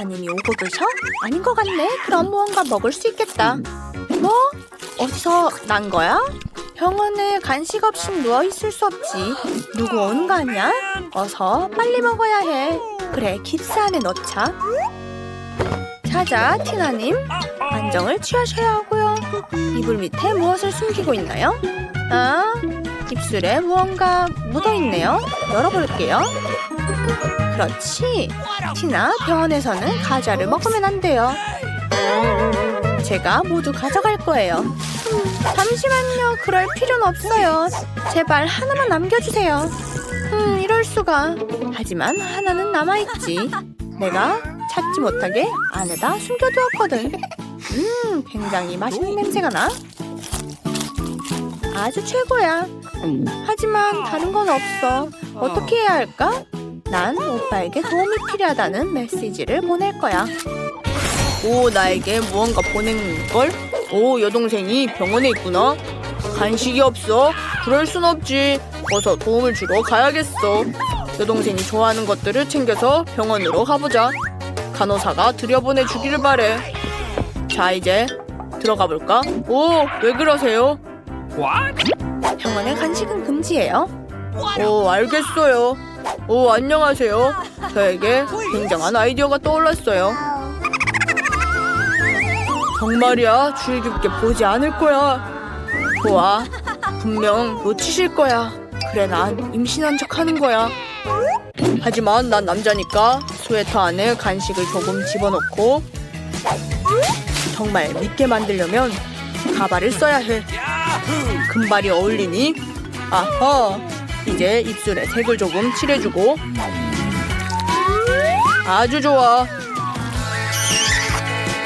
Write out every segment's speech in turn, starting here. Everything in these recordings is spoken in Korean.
간호사님이 오고 계셔? 아닌 것 같네. 그럼 무언가 먹을 수 있겠다. 뭐? 어디서 난 거야? 병원에 간식 없이 누워 있을 수 없지. 누구 오는 거 아니야? 어서 빨리 먹어야 해. 그래, 깁스 안에 넣자. 자자, 티나님. 안정을 취하셔야 하고요. 이불 밑에 무엇을 숨기고 있나요? 아, 입술에 무언가 묻어 있네요. 열어볼게요. 그렇지. 티나, 병원에서는 과자를 먹으면 안 돼요. 제가 모두 가져갈 거예요. 음, 잠시만요. 그럴 필요는 없어요. 제발 하나만 남겨주세요. 음, 이럴 수가. 하지만 하나는 남아있지. 내가 찾지 못하게 안에다 숨겨두었거든. 음, 굉장히 맛있는 냄새가 나. 아주 최고야. 하지만 다른 건 없어. 어떻게 해야 할까? 난 오빠에게 도움이 필요하다는 메시지를 보낼 거야. 오, 나에게 무언가 보낸 걸? 오, 여동생이 병원에 있구나. 간식이 없어? 그럴 순 없지. 어서 도움을 주러 가야겠어. 여동생이 좋아하는 것들을 챙겨서 병원으로 가보자. 간호사가 들여보내 주기를 바래. 자, 이제 들어가 볼까? 오, 왜 그러세요? 병원의 간식은 금지예요. 오, 알겠어요. 오, 안녕하세요. 저에게 굉장한 아이디어가 떠올랐어요. 정말이야, 주의 깊게 보지 않을 거야. 좋아, 분명 놓치실 거야. 그래, 난 임신한 척 하는 거야. 하지만 난 남자니까 스웨터 안에 간식을 조금 집어넣고 정말 믿게 만들려면 가발을 써야 해. 금발이 어울리니? 아하, 이제 입술에 색을 조금 칠해주고 아주 좋아.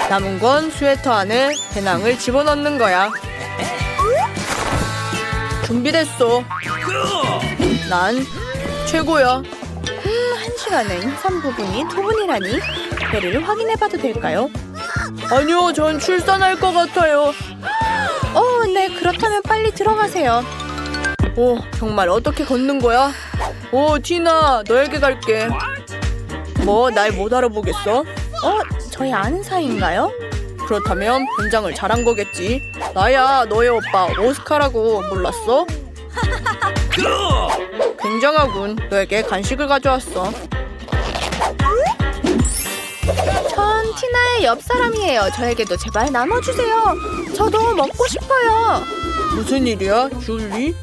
남은 건 스웨터 안에 배낭을 집어넣는 거야. 준비됐어. 난 최고야. 음, 한 시간에 임산 부분이 두 분이라니. 배를 확인해봐도 될까요? 아니요, 전 출산할 것 같아요. 어, 네, 그렇다면 빨리 들어가세요. 오, 정말 어떻게 걷는 거야? 오, 티나, 너에게 갈게. 뭐, 날 못 알아보겠어? 어, 저희 아는 사이인가요? 그렇다면 변장을 잘한 거겠지. 나야, 너의 오빠 오스카라고 몰랐어? 굉장하군. 너에게 간식을 가져왔어. 전 티나의 옆 사람이에요. 저에게도 제발 나눠주세요. 저도 먹고 싶어요. 무슨 일이야, 줄리?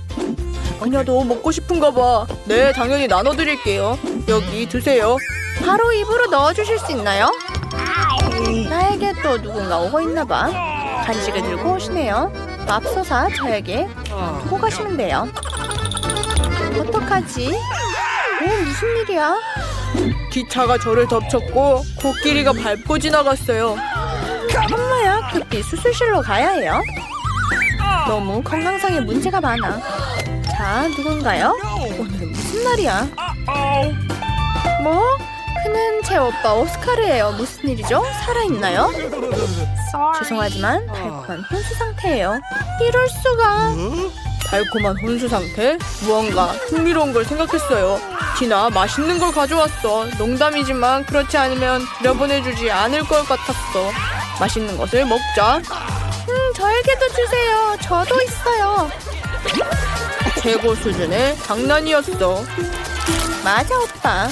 언니도 먹고 싶은가 봐. 네, 당연히 나눠드릴게요. 여기 드세요. 바로 입으로 넣어주실 수 있나요? 나에게 또 누군가 오고 있나 봐. 간식을 들고 오시네요. 맙소사 저에게 두고 가시면 돼요. 어떡하지? 오, 무슨 일이야? 기차가 저를 덮쳤고 코끼리가 밟고 지나갔어요. 엄마야, 급히 수술실로 가야 해요. 너무 건강상에 문제가 많아. 자, 누군가요? 오늘은 무슨 날이야? 뭐? 그는 제 오빠 오스카르예요. 무슨 일이죠? 살아있나요? 죄송하지만 달콤한 혼수 상태예요. 이럴 수가. 달콤한 혼수 상태? 무언가 흥미로운 걸 생각했어요. 티나 맛있는 걸 가져왔어. 농담이지만 그렇지 않으면 들여보내주지 않을 것 같았어. 맛있는 것을 먹자. 음, 저에게도 주세요. 저도 있어요. 최고 수준의 장난이었어. 맞아, 오빠.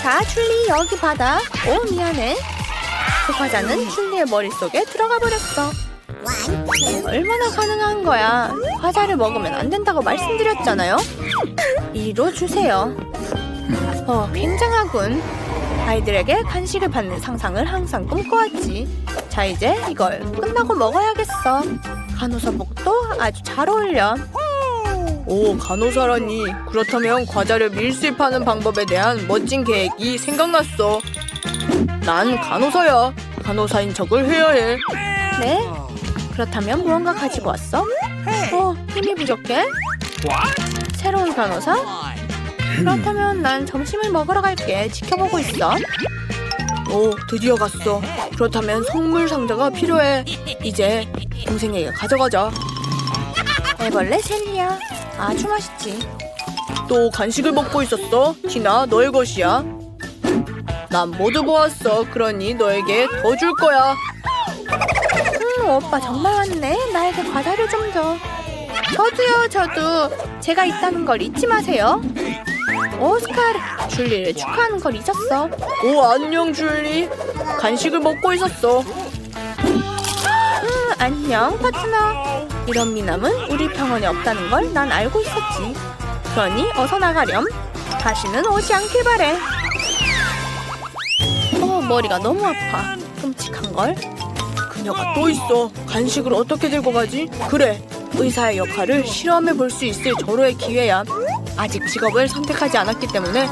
자, 줄리 여기 받아. 오, 미안해. 그 과자는 줄리의 머릿속에 들어가 버렸어. 얼마나 가능한 거야? 과자를 먹으면 안 된다고 말씀드렸잖아요. 이리로 주세요. 어, 굉장하군. 아이들에게 간식을 받는 상상을 항상 꿈꿔왔지. 자, 이제 이걸 끝나고 먹어야겠어. 간호사복도 아주 잘 어울려. 오, 간호사라니. 그렇다면 과자를 밀수입하는 방법에 대한 멋진 계획이 생각났어. 난 간호사야. 간호사인 척을 해야 해. 네? 그렇다면 무언가 가지고 왔어? 어, 힘이 부족해? 새로운 간호사? 그렇다면 난 점심을 먹으러 갈게. 지켜보고 있어. 오, 드디어 갔어. 그렇다면 선물 상자가 필요해. 이제 동생에게 가져가자. 애벌레 젤리야. 아주 맛있지. 또 간식을 먹고 있었어. 티나, 너의 것이야. 난 모두 보았어. 그러니 너에게 더 줄 거야. 음, 오빠 정말 왔네. 나에게 과자를 좀 줘. 저도요, 저도. 제가 있다는 걸 잊지 마세요. 오스카르, 줄리를 축하하는 걸 잊었어. 오, 안녕, 줄리. 간식을 먹고 있었어. 음, 안녕, 파트너. 이런 미남은 우리 병원에 없다는 걸 난 알고 있었지. 그러니 어서 나가렴. 다시는 오지 않길 바래. 어, 머리가 너무 아파. 끔찍한 걸. 그녀가 또 있어. 간식을 어떻게 들고 가지? 그래. 의사의 역할을 실험해 볼 수 있을 절호의 기회야. 아직 직업을 선택하지 않았기 때문에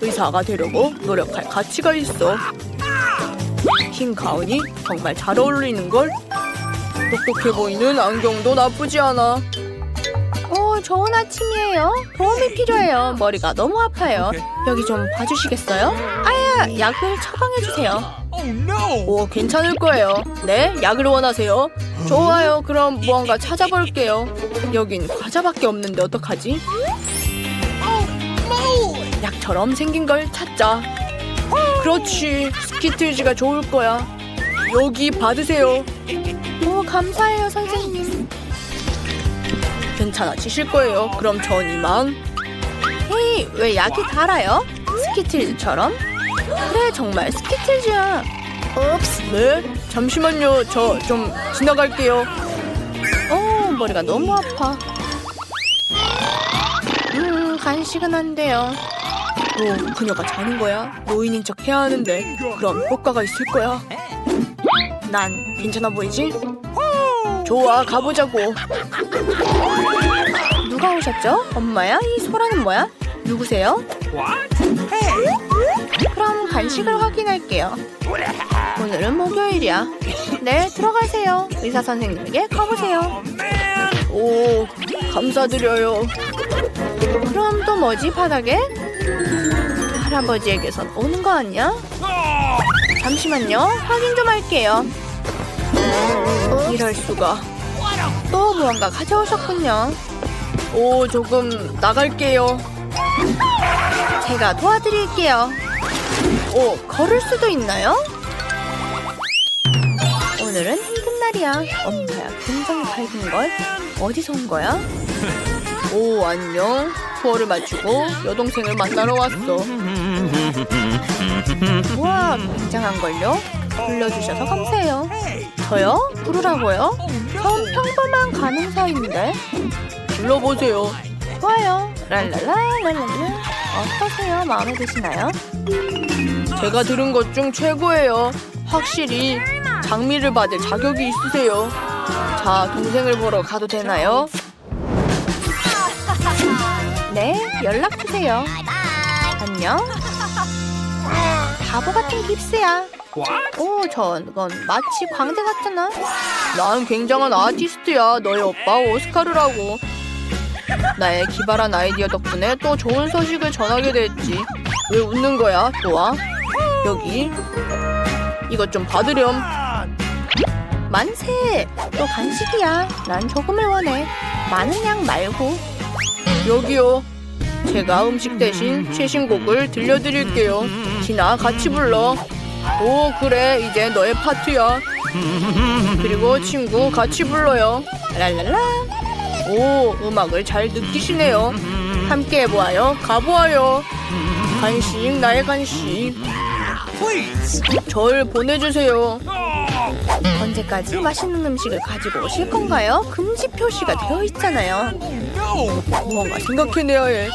의사가 되려고 노력할 가치가 있어. 흰 가운이 정말 잘 어울리는 걸. 똑똑해 보이는 안경도 나쁘지 않아. 오, 좋은 아침이에요. 도움이 필요해요. 머리가 너무 아파요. 여기 좀 봐주시겠어요? 아야, 약을 처방해주세요. No! 오, 괜찮을 거예요. 네, 약을 원하세요. 좋아요. 그럼 무언가 찾아볼게요. 여긴 과자밖에 없는데 어떡하지? 약처럼 생긴 걸 찾자. 그렇지. 스키틀즈가 좋을 거야. 여기 받으세요. 오, 감사해요, 선생님. 괜찮아지실 거예요. 그럼 전 이만. 헤이, 왜 약이 달아요? 스키틀즈처럼? 그래, 정말 스키틀즈야. 옵스. 네? 잠시만요. 저 좀 지나갈게요. 어, 머리가 너무 아파. 음, 간식은 안 돼요. 오, 그녀가 자는 거야? 노인인 척 해야 하는데 그럼 효과가 있을 거야. 난 괜찮아 보이지? 좋아, 가보자고. 누가 오셨죠? 엄마야? 이 소라는 뭐야? 누구세요? 그럼 간식을 확인할게요. 오늘은 목요일이야. 네, 들어가세요. 의사 선생님에게 가보세요. 오, 감사드려요. 그럼 또 뭐지, 바닥에? 할아버지에게선 오는 거 아니야? 잠시만요. 확인 좀 할게요. 이럴 수가. 또 무언가 가져오셨군요. 오, 조금 나갈게요. 제가 도와드릴게요. 오, 걸을 수도 있나요? 오늘은 힘든 날이야. 엄마야, 굉장히 밝은걸? 어디서 온 거야? 오, 안녕. 투어를 마치고 여동생을 만나러 왔어. 우와, 굉장한걸요? 불러주셔서 감사해요. 저요? 부르라고요? 전 평범한 간호사인데. 불러보세요. 좋아요. 랄랄라, 랄랄라. 어떠세요? 마음에 드시나요? 제가 들은 것 중 최고예요. 확실히 장미를 받을 자격이 있으세요. 자, 동생을 보러 가도 되나요? 네, 연락 주세요. 안녕. 바보 같은 깁스야. 오, 저건 마치 광대 같잖아. 난 굉장한 아티스트야. 너희 오빠 오스카르라고. 나의 기발한 아이디어 덕분에 또 좋은 소식을 전하게 됐지. 왜 웃는 거야? 좋아. 여기. 이것 좀 받으렴. 만세! 또 간식이야. 난 조금을 원해. 많은 양 말고. 여기요. 제가 음식 대신 최신곡을 들려드릴게요. 지나 같이 불러. 오, 그래. 이제 너의 파트야. 그리고 친구 같이 불러요. 랄랄라. 오, 음악을 잘 느끼시네요. 함께 해보아요. 가보아요. 간식, 나의 간식. 절 보내주세요. 언제까지 맛있는 음식을 가지고 오실 건가요? 금지 표시가 되어 있잖아요. 무언가 생각해내야 해.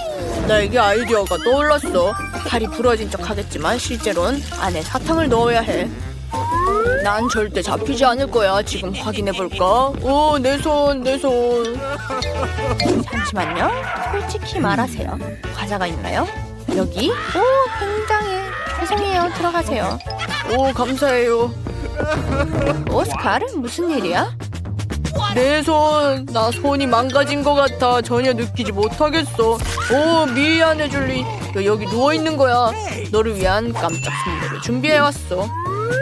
나에게 아이디어가 떠올랐어. 팔이 부러진 척 하겠지만 실제론 안에 사탕을 넣어야 해. 난 절대 잡히지 않을 거야. 지금 확인해 볼까? 오, 내 손, 내 손. 잠시만요. 솔직히 말하세요. 과자가 있나요? 여기? 오, 굉장해. 죄송해요. 들어가세요. 오, 감사해요. 오스카르 무슨 일이야? 내 손, 나 손이 망가진 것 같아. 전혀 느끼지 못하겠어. 오, 미안해, 줄리. 너 여기 누워 있는 거야. 너를 위한 깜짝 선물을 준비해 왔어.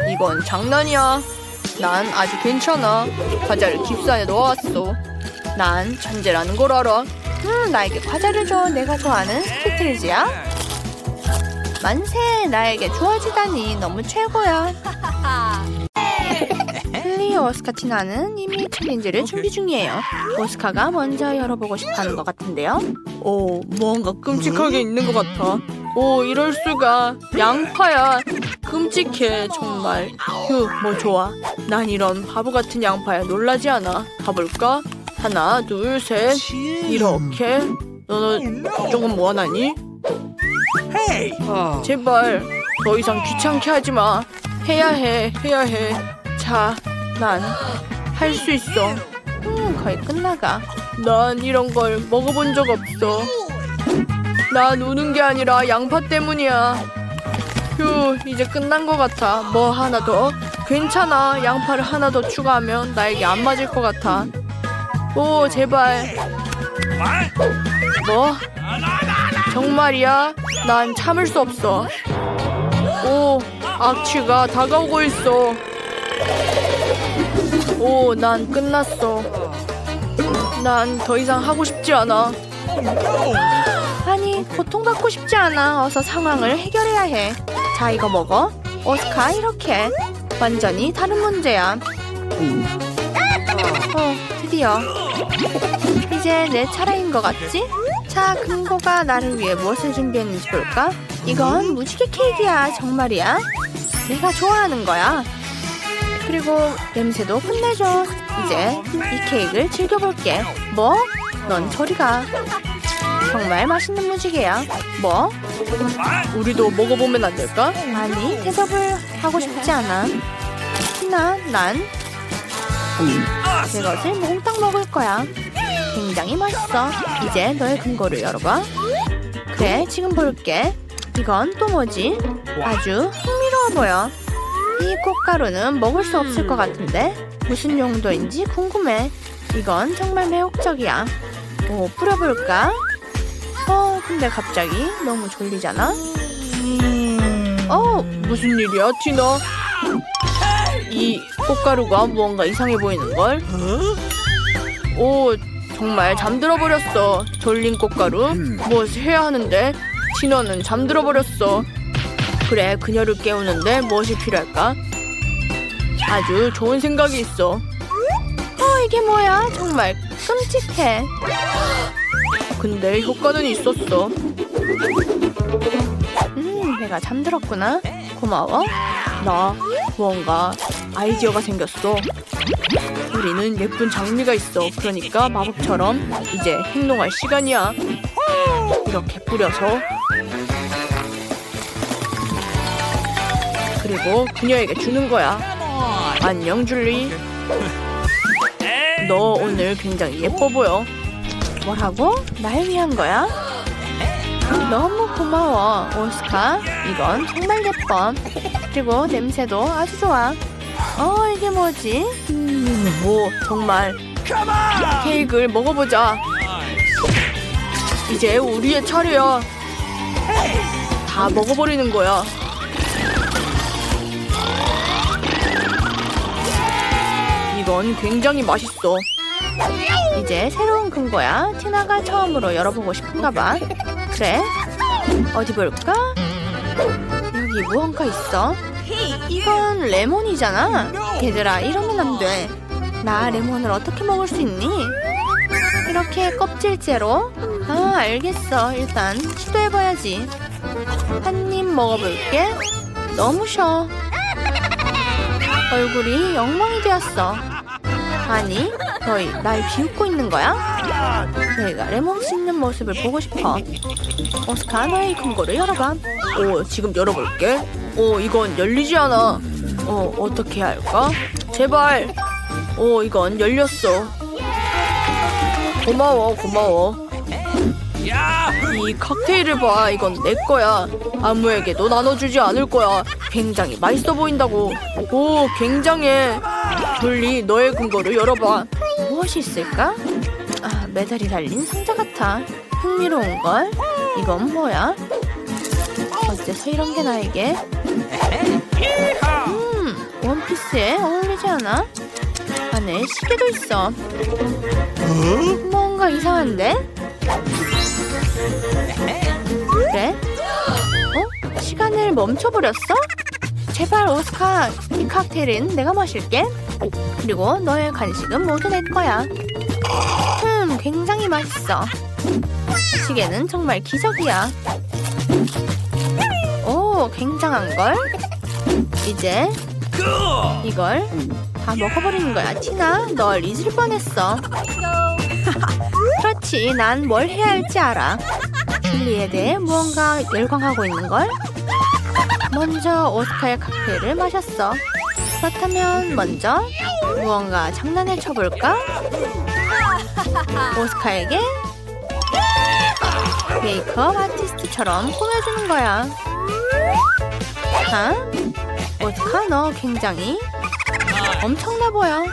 이건 장난이야. 난 아주 괜찮아. 과자를 깁스 안에 넣어왔어. 난 천재라는 걸 알아. 음, 나에게 과자를 줘. 내가 좋아하는 스키틀즈야. 만세 나에게 주어지다니 너무 최고야. 헨리 오스카 티나는 이미 챌린지를 준비 중이에요. 오스카가 먼저 열어보고 싶어하는 것 같은데요. 오 뭔가 끔찍하게 있는 것 같아. 오 이럴 수가 양파야. 끔찍해 정말. 휴 뭐 좋아. 난 이런 바보 같은 양파에 놀라지 않아. 가볼까? 하나 둘 셋. 이렇게 너는 조금 원하니? Hey. 제발 더 이상 귀찮게 하지 마. 해야 해, 해야 해. 자, 난 할 수 있어. 음, 거의 끝나가. 난 이런 걸 먹어본 적 없어. 난 우는 게 아니라 양파 때문이야. 휴, 이제 끝난 것 같아. 뭐 하나 더? 괜찮아. 양파를 하나 더 추가하면 나에게 안 맞을 것 같아. 오, 제발. 뭐? 정말이야? 난 참을 수 없어. 오, 악취가 다가오고 있어. 오, 난 끝났어. 난 더 이상 하고 싶지 않아. 아니, 고통 받고 싶지 않아. 어서 상황을 해결해야 해. 자, 이거 먹어. 오스카, 이렇게. 완전히 다른 문제야. 어, 드디어. 이제 내 차례인 것 같지? 자, 금고가 나를 위해 무엇을 준비했는지 볼까? 이건 무지개 케이크야, 정말이야. 내가 좋아하는 거야. 그리고 냄새도 끝내줘. 이제 이 케이크를 즐겨볼게. 뭐? 넌 저리 가. 정말 맛있는 무지개야. 뭐? 우리도 먹어보면 안 될까? 아니, 대접을 하고 싶지 않아. 나, 난 이것을 몽땅 먹을 거야. 굉장히 맛있어. 이제 너의 금고를 열어봐. 그래, 지금 볼게. 이건 또 뭐지? 아주 흥미로워 보여. 이 꽃가루는 먹을 수 없을 것 같은데 무슨 용도인지 궁금해. 이건 정말 매혹적이야. 오, 뿌려볼까? 어, 근데 갑자기 너무 졸리잖아? 어, 무슨 일이야, 티나? 이 꽃가루가 무언가 이상해 보이는걸? 오, 정말 잠들어 버렸어. 졸린 꽃가루. 무엇을 해야 하는데? 티너는 잠들어 버렸어. 그래, 그녀를 깨우는데 무엇이 필요할까? 아주 좋은 생각이 있어. 어, 이게 뭐야? 정말 끔찍해. 근데 효과는 있었어. 음, 내가 잠들었구나. 고마워. 나 무언가 아이디어가 생겼어. 우리는 예쁜 장미가 있어. 그러니까 마법처럼 이제 행동할 시간이야. 이렇게 뿌려서 그리고 그녀에게 주는 거야. 안녕 줄리. 너 오늘 굉장히 예뻐 보여. 뭐라고? 날 위한 거야? 너무 고마워, 오스카. 이건 정말 예뻐. 그리고 냄새도 아주 좋아. 어, 이게 뭐지? 음, 뭐, 정말. 케이크를 먹어보자. 이제 우리의 차례야. 다 먹어버리는 거야. 이건 굉장히 맛있어. 이제 새로운 금고야. 티나가 처음으로 열어보고 싶은가 봐. 그래? 어디 볼까? 여기 무언가 있어. 이건 레몬이잖아. 얘들아, 이러면 안 돼. 나 레몬을 어떻게 먹을 수 있니? 이렇게 껍질째로? 아, 알겠어. 일단 시도해봐야지. 한 입 먹어볼게. 너무 쉬어. 얼굴이 엉망이 되었어. 아니, 너희 날 비웃고 있는 거야? 내가 레몬 씹는 모습을 보고 싶어. 오스카, 너의 금고를 열어봐. 오, 지금 열어볼게. 오, 이건 열리지 않아. 어, 어떻게 해야 할까? 제발. 오, 이건 열렸어. 고마워, 고마워. 이 칵테일을 봐. 이건 내 거야. 아무에게도 나눠주지 않을 거야. 굉장히 맛있어 보인다고. 오, 굉장해. 졸리, 너의 금고를 열어봐. 무엇이 있을까? 아, 메달이 달린 상자 같아. 흥미로운 걸. 이건 뭐야? 어째서 이런 게 나에게? 음, 원피스에 어울리지 않아? 안에 시계도 있어. 뭔가 이상한데? 그래? 어? 칵테일을 멈춰버렸어? 제발 오스카, 이 칵테일은 내가 마실게. 그리고 너의 간식은 모두 내 거야. 음, 굉장히 맛있어. 시계는 정말 기적이야. 오, 굉장한 걸. 이제. 이걸 다 먹어버리는 거야. 티나, 널 잊을 뻔했어. 그렇지, 난 뭘 해야 할지 알아. 줄리에 대해 무언가 열광하고 있는 걸. 먼저 오스카의 칵테일을 마셨어. 그렇다면 먼저 무언가 장난을 쳐볼까? 오스카에게 메이크업 아티스트처럼 꾸며주는 거야. 아? 오스카 너 굉장히 엄청나 보여.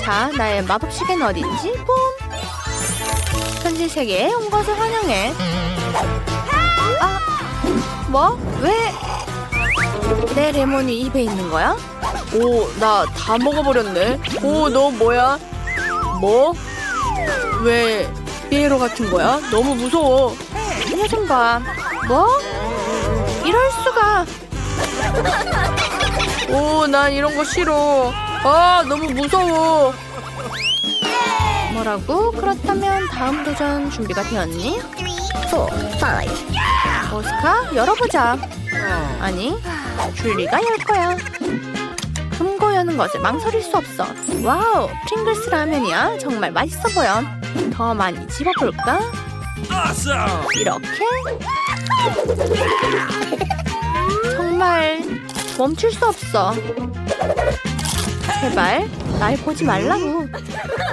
자, 나의 마법 시계는 어딘지 뿜. 현지 세계에 온 것을 환영해. 아, 뭐? 왜? 내 레몬이 입에 있는 거야? 오, 나 다 먹어버렸네. 오, 너 뭐야? 뭐? 왜 피에로 같은 거야? 너무 무서워. 이거 좀 봐. 뭐? 이럴 수가. 오, 난 이런 거 싫어. 아, 너무 무서워. 뭐라고? 그렇다면 다음 도전 준비가 되었니? 4, 5. 오스카, 열어보자. 아니, 줄리가 열 거야. 금고 여는 것을 망설일 수 없어. 와우, 프링글스 라면이야. 정말 맛있어 보여. 더 많이 집어볼까? 이렇게? 정말 멈출 수 없어. 제발 날 보지 말라고.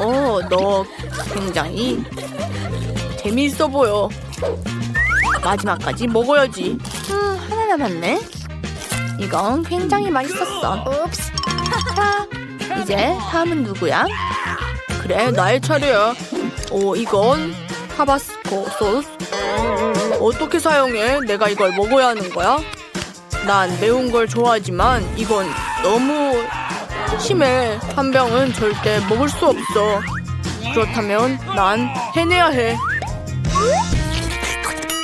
어, 너 굉장히 재미있어 보여. 마지막까지 먹어야지. 음, 하나 남았네. 이건 굉장히 맛있었어. 자, 이제 다음은 누구야? 그래, 나의 차례야. 오, 이건 타바스코 소스. 어떻게 사용해? 내가 이걸 먹어야 하는 거야? 난 매운 걸 좋아하지만 이건 너무 심해. 한 병은 절대 먹을 수 없어. 그렇다면 난 해내야 해.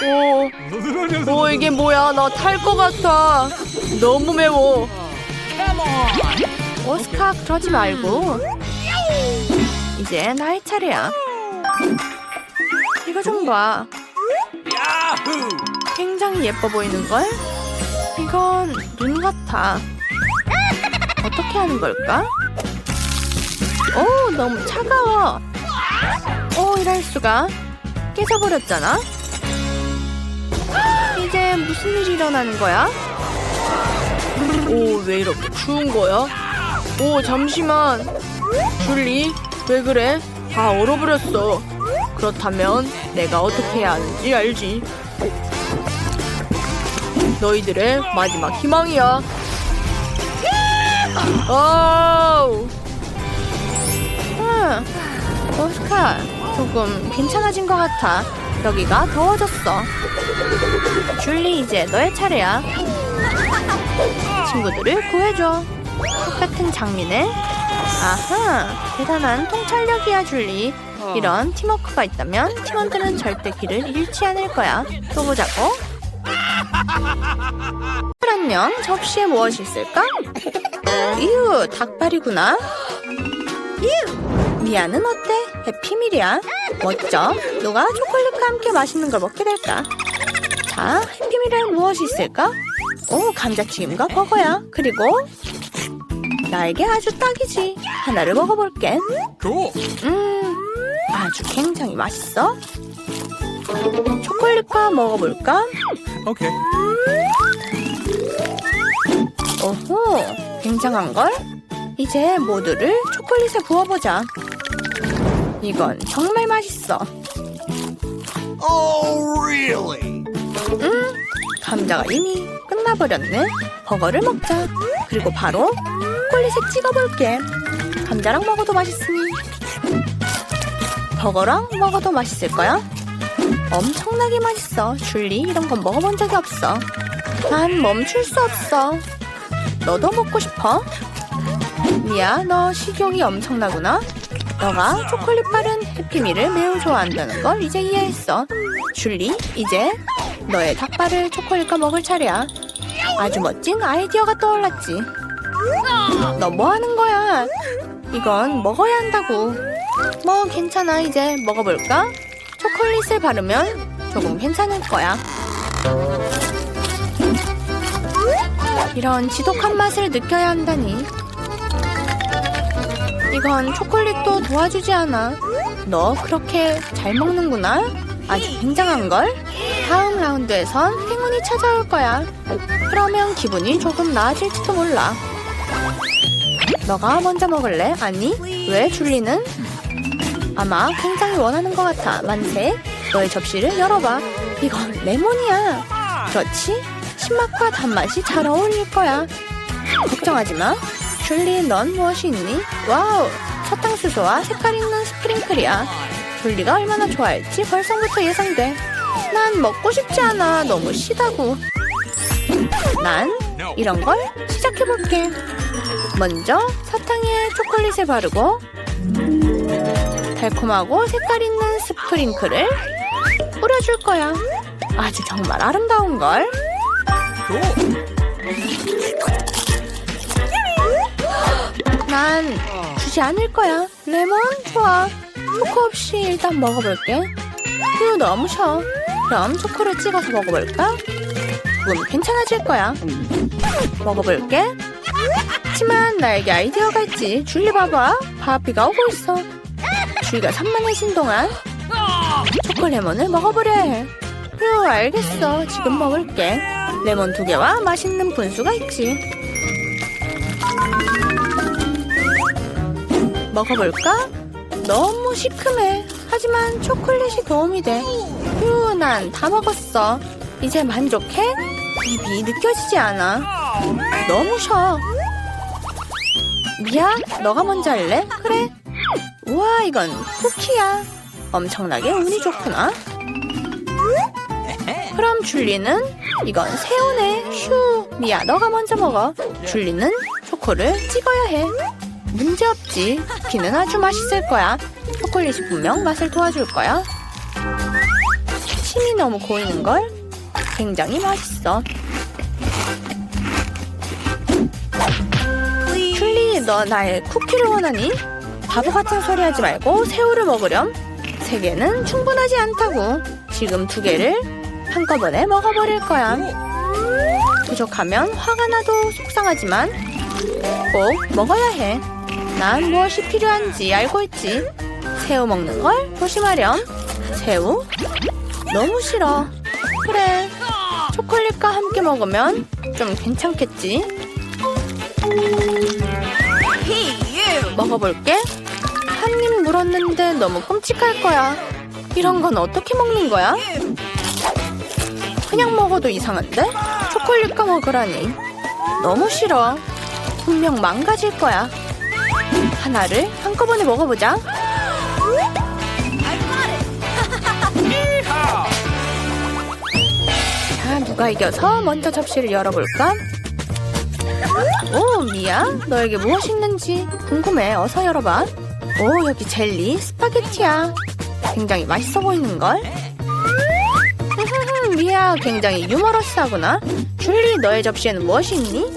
오, 오 이게 뭐야? 나 탈 것 같아. 너무 매워. 오스카 그러지 말고. 이제 나의 차례야. 이거 좀 봐. 굉장히 예뻐 보이는 걸? 이건 눈 같아. 어떻게 하는 걸까? 오, 너무 차가워. 오, 이럴 수가. 깨져버렸잖아. 이제 무슨 일이 일어나는 거야? 오, 왜 이렇게 추운 거야? 오, 잠시만. 줄리, 왜 그래? 다 얼어버렸어. 그렇다면 내가 어떻게 해야 하는지 알지? 너희들의 마지막 희망이야. 아우. 응, 오스카 조금 괜찮아진 것 같아. 여기가 더워졌어. 줄리 이제 너의 차례야. 친구들을 구해줘. 똑같은 장면에 아하 대단한 통찰력이야 줄리. 이런 팀워크가 있다면 팀원들은 절대 길을 잃지 않을 거야. 또 보자고. 안녕. 접시에 무엇이 있을까? 이유, 닭발이구나. 이유. 미아는 어때? 해피밀이야. 멋져. 누가 초콜릿과 함께 맛있는 걸 먹게 될까? 자, 해피밀에 무엇이 있을까? 오, 감자튀김과 버거야. 그리고 나에게 아주 딱이지. 하나를 먹어볼게. 음, 아주 굉장히 맛있어. 초콜릿과 먹어볼까? 오호, 굉장한 걸? 이제 모두를 초콜릿에 부어보자. 이건 정말 맛있어. Oh, really? 감자가 이미 끝나버렸네. 버거를 먹자. 그리고 바로 초콜릿에 찍어볼게. 감자랑 먹어도 맛있으니. 버거랑 먹어도 맛있을 거야. 엄청나게 맛있어. 줄리 이런 건 먹어본 적이 없어. 난 멈출 수 없어. 너도 먹고 싶어? 미야, 너 식욕이 엄청나구나. 너가 초콜릿 바른 해피밀을 매우 좋아한다는 걸 이제 이해했어. 줄리, 이제 너의 닭발을 초콜릿과 먹을 차례야. 아주 멋진 아이디어가 떠올랐지. 너 뭐 하는 거야? 이건 먹어야 한다고. 뭐 괜찮아 이제 먹어볼까? 초콜릿을 바르면 조금 괜찮을 거야. 이런 지독한 맛을 느껴야 한다니. 이건 초콜릿도 도와주지 않아. 너 그렇게 잘 먹는구나. 아주 굉장한걸? 다음 라운드에선 행운이 찾아올 거야. 그러면 기분이 조금 나아질지도 몰라. 너가 먼저 먹을래? 아니, 왜 줄리는? 아마 굉장히 원하는 것 같아. 만세, 너의 접시를 열어봐. 이건 레몬이야. 그렇지? 신맛과 단맛이 잘 어울릴 거야. 걱정하지 마. 줄리, 넌 무엇이 있니? 와우! 사탕수수와 색깔 있는 스프링클이야. 줄리가 얼마나 좋아할지 벌써부터 예상돼. 난 먹고 싶지 않아. 너무 시다고. 난 이런 걸 시작해볼게. 먼저 사탕에 초콜릿을 바르고 달콤하고 색깔 있는 스프링클을 뿌려줄 거야. 아주 정말 아름다운 걸. 난 주지 않을 거야. 레몬 좋아. 초코 없이 일단 먹어볼게. 휴 너무 셔. 그럼 초코를 찍어서 먹어볼까? 조금 괜찮아질 거야. 먹어볼게. 하지만 나에게 아이디어가 있지. 줄리 봐봐. 바비가 오고 있어. 줄리가 산만해진 동안 초코 레몬을 해. 휴 알겠어. 지금 먹을게. 레몬 두 개와 맛있는 분수가 있지. 먹어볼까? 너무 시큼해. 하지만 초콜릿이 도움이 돼. 휴, 난 다 먹었어. 이제 만족해? 입이 느껴지지 않아. 너무 셔. 미야, 너가 먼저 할래? 그래. 우와, 이건 쿠키야. 엄청나게 운이 좋구나. 그럼 줄리는 이건 새우네. 휴, 미야, 너가 먼저 먹어. 줄리는 초코를 찍어야 해. 문제없지. 쿠키는 아주 맛있을 거야. 초콜릿이 분명 맛을 도와줄 거야. 침이 너무 고이는 걸. 굉장히 맛있어. 줄리, 너 나의 쿠키를 원하니? 바보 같은 소리 하지 말고 새우를 먹으렴. 세 개는 충분하지 않다고. 지금 두 개를 한꺼번에 먹어버릴 거야. 부족하면 화가 나도 속상하지만 꼭 먹어야 해. 난 무엇이 필요한지 알고 있지. 새우 먹는 걸 조심하렴. 새우? 너무 싫어. 그래. 초콜릿과 함께 먹으면 좀 괜찮겠지. 먹어볼게. 한 입 물었는데 너무 끔찍할 거야. 이런 건 어떻게 먹는 거야? 그냥 먹어도 이상한데? 초콜릿과 먹으라니. 너무 싫어. 분명 망가질 거야. 하나를 한꺼번에 먹어보자. 자, 누가 이겨서 먼저 접시를 열어볼까? 오, 미야, 너에게 무엇이 있는지 궁금해. 어서 열어봐. 오, 여기 젤리, 스파게티야. 굉장히 맛있어 보이는걸? 미야, 굉장히 유머러스하구나. 줄리, 너의 접시에는 무엇이 있니?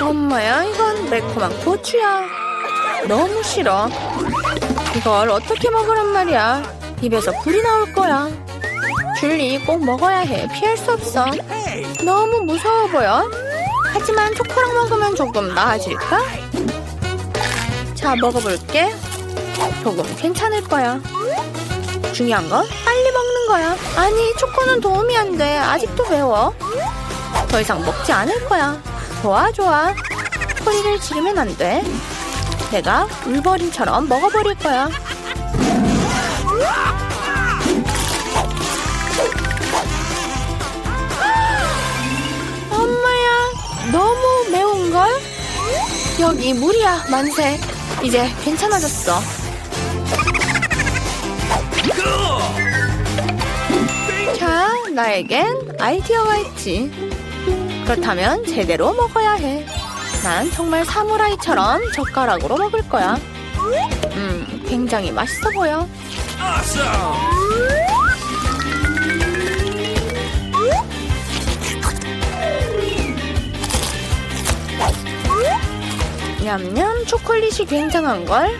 엄마야, 이건 매콤한 고추야. 너무 싫어. 이걸 어떻게 먹으란 말이야. 입에서 불이 나올 거야. 줄리, 꼭 먹어야 해. 피할 수 없어. 너무 무서워 보여. 하지만 초코랑 먹으면 조금 나아질까? 자, 먹어볼게. 조금 괜찮을 거야. 중요한 건 빨리 먹는 거야. 아니, 초코는 도움이 안 돼. 아직도 매워. 더 이상 먹지 않을 거야. 좋아, 좋아. 소리를 지르면 안 돼. 내가 울버린처럼 먹어버릴 거야. 엄마야, 너무 매운걸? 여기 물이야, 만세. 이제 괜찮아졌어. 자, 나에겐 아이디어가 있지. 그렇다면 제대로 먹어야 해. 난 정말 사무라이처럼 젓가락으로 먹을 거야. 음, 굉장히 맛있어 보여. 냠냠 초콜릿이 굉장한 걸.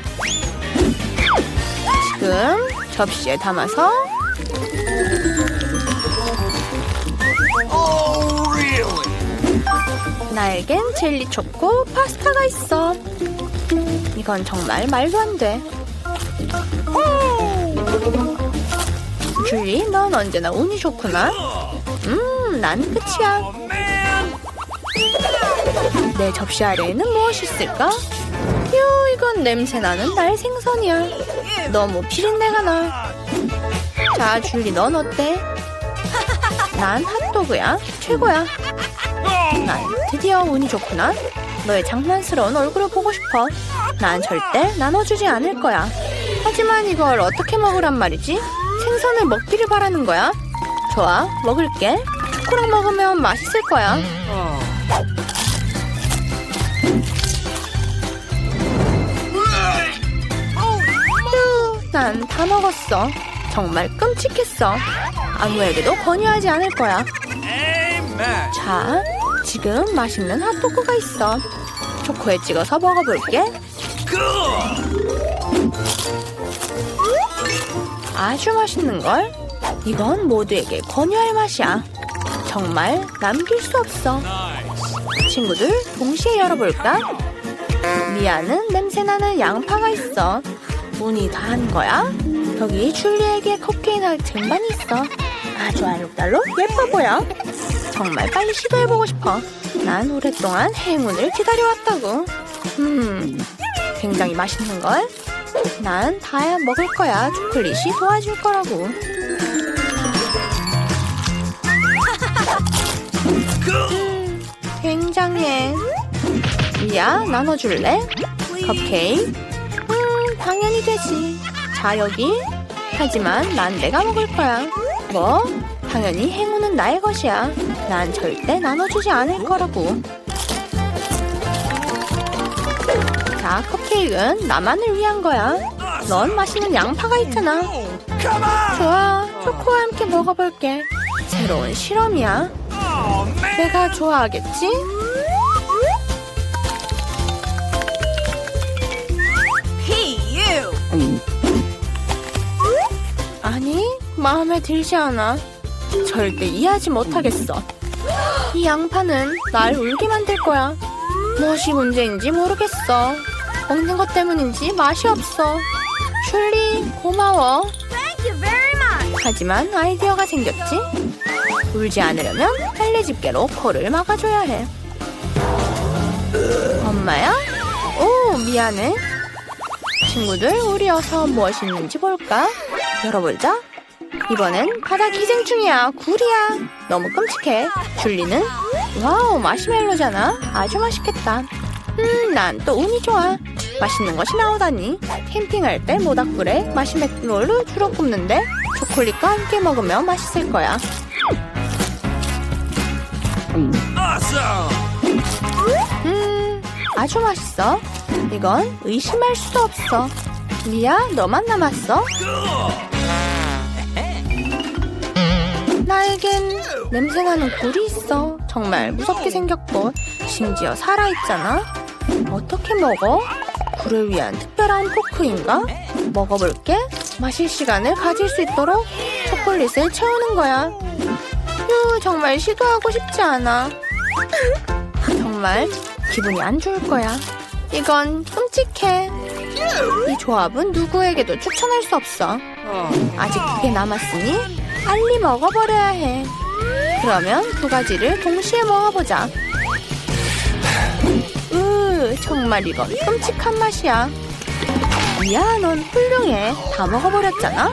지금 접시에 담아서 나에겐 젤리 초코 파스타가 있어. 이건 정말 말도 안 돼. 줄리, 넌 언제나 운이 좋구나. 음, 난 끝이야. 내 접시 아래에는 무엇이 있을까? 휴, 이건 냄새 나는 날 생선이야. 너무 피린내가 나. 자, 줄리, 넌 어때? 난 핫도그야. 최고야. 드디어 운이 좋구나. 너의 장난스러운 얼굴을 보고 싶어. 난 절대 나눠주지 않을 거야. 하지만 이걸 어떻게 먹으란 말이지? 생선을 먹기를 바라는 거야. 좋아, 먹을게. 초코랑 먹으면 맛있을 거야. 난 다 먹었어. 정말 끔찍했어. 아무에게도 권유하지 않을 거야. 자, 지금 맛있는 핫도그가 있어. 초코에 찍어서 먹어볼게. 아주 맛있는걸? 이건 모두에게 권유할 맛이야. 정말 남길 수 없어. 친구들, 동시에 열어볼까? 미아는 냄새나는 양파가 있어. 운이 다 한 거야? 여기 줄리에게 코케인할 쟁반이 있어. 아주 알록달록 예뻐 보여. 정말 빨리 시도해보고 싶어. 난 오랫동안 행운을 기다려왔다고. 음, 굉장히 맛있는 걸? 난다 먹을 거야. 초콜릿이 도와줄 거라고. 음, 굉장해. 미야, 나눠줄래? 컵케이크? 음, 당연히 되지. 자, 여기. 하지만 난 내가 먹을 거야. 뭐? 당연히 행운은 나의 것이야. 난 절대 나눠주지 않을 거라고. 자, 컵케이크는 나만을 위한 거야. 넌 맛있는 양파가 있잖아. 좋아, 초코와 함께 먹어볼게. 새로운 실험이야. 내가 좋아하겠지? 아니, 마음에 들지 않아. 절대 이해하지 못하겠어. 이 양파는 날 울게 만들 거야. 무엇이 문제인지 모르겠어. 먹는 것 때문인지 맛이 없어. 슐리, 고마워. 하지만 아이디어가 생겼지? 울지 않으려면 빨래 집게로 코를 막아줘야 해. 엄마야? 오, 미안해. 친구들, 우리 어서 무엇이 있는지 볼까? 열어보자. 이번엔 바다 기생충이야. 굴이야. 너무 끔찍해. 줄리는? 와우, 마시멜로잖아. 아주 맛있겠다. 음, 난 또 운이 좋아. 맛있는 것이 나오다니. 캠핑할 때 모닥불에 마시멜로를 주로 굽는데 초콜릿과 함께 먹으면 맛있을 거야. 음, 아주 맛있어. 이건 의심할 수도 없어. 미야, 너만 남았어? 나에겐 냄새나는 굴이 있어. 정말 무섭게 생겼고, 심지어 살아있잖아. 어떻게 먹어? 굴을 위한 특별한 포크인가? 먹어볼게. 마실 시간을 가질 수 있도록 초콜릿을 채우는 거야. 휴, 정말 시도하고 싶지 않아. 정말 기분이 안 좋을 거야. 이건 끔찍해. 이 조합은 누구에게도 추천할 수 없어. 아직 두개 남았으니 빨리 먹어버려야 해. 그러면 두 가지를 동시에 먹어보자. 으, 정말 이건 끔찍한 맛이야. 이야, 넌 훌륭해. 다 먹어버렸잖아.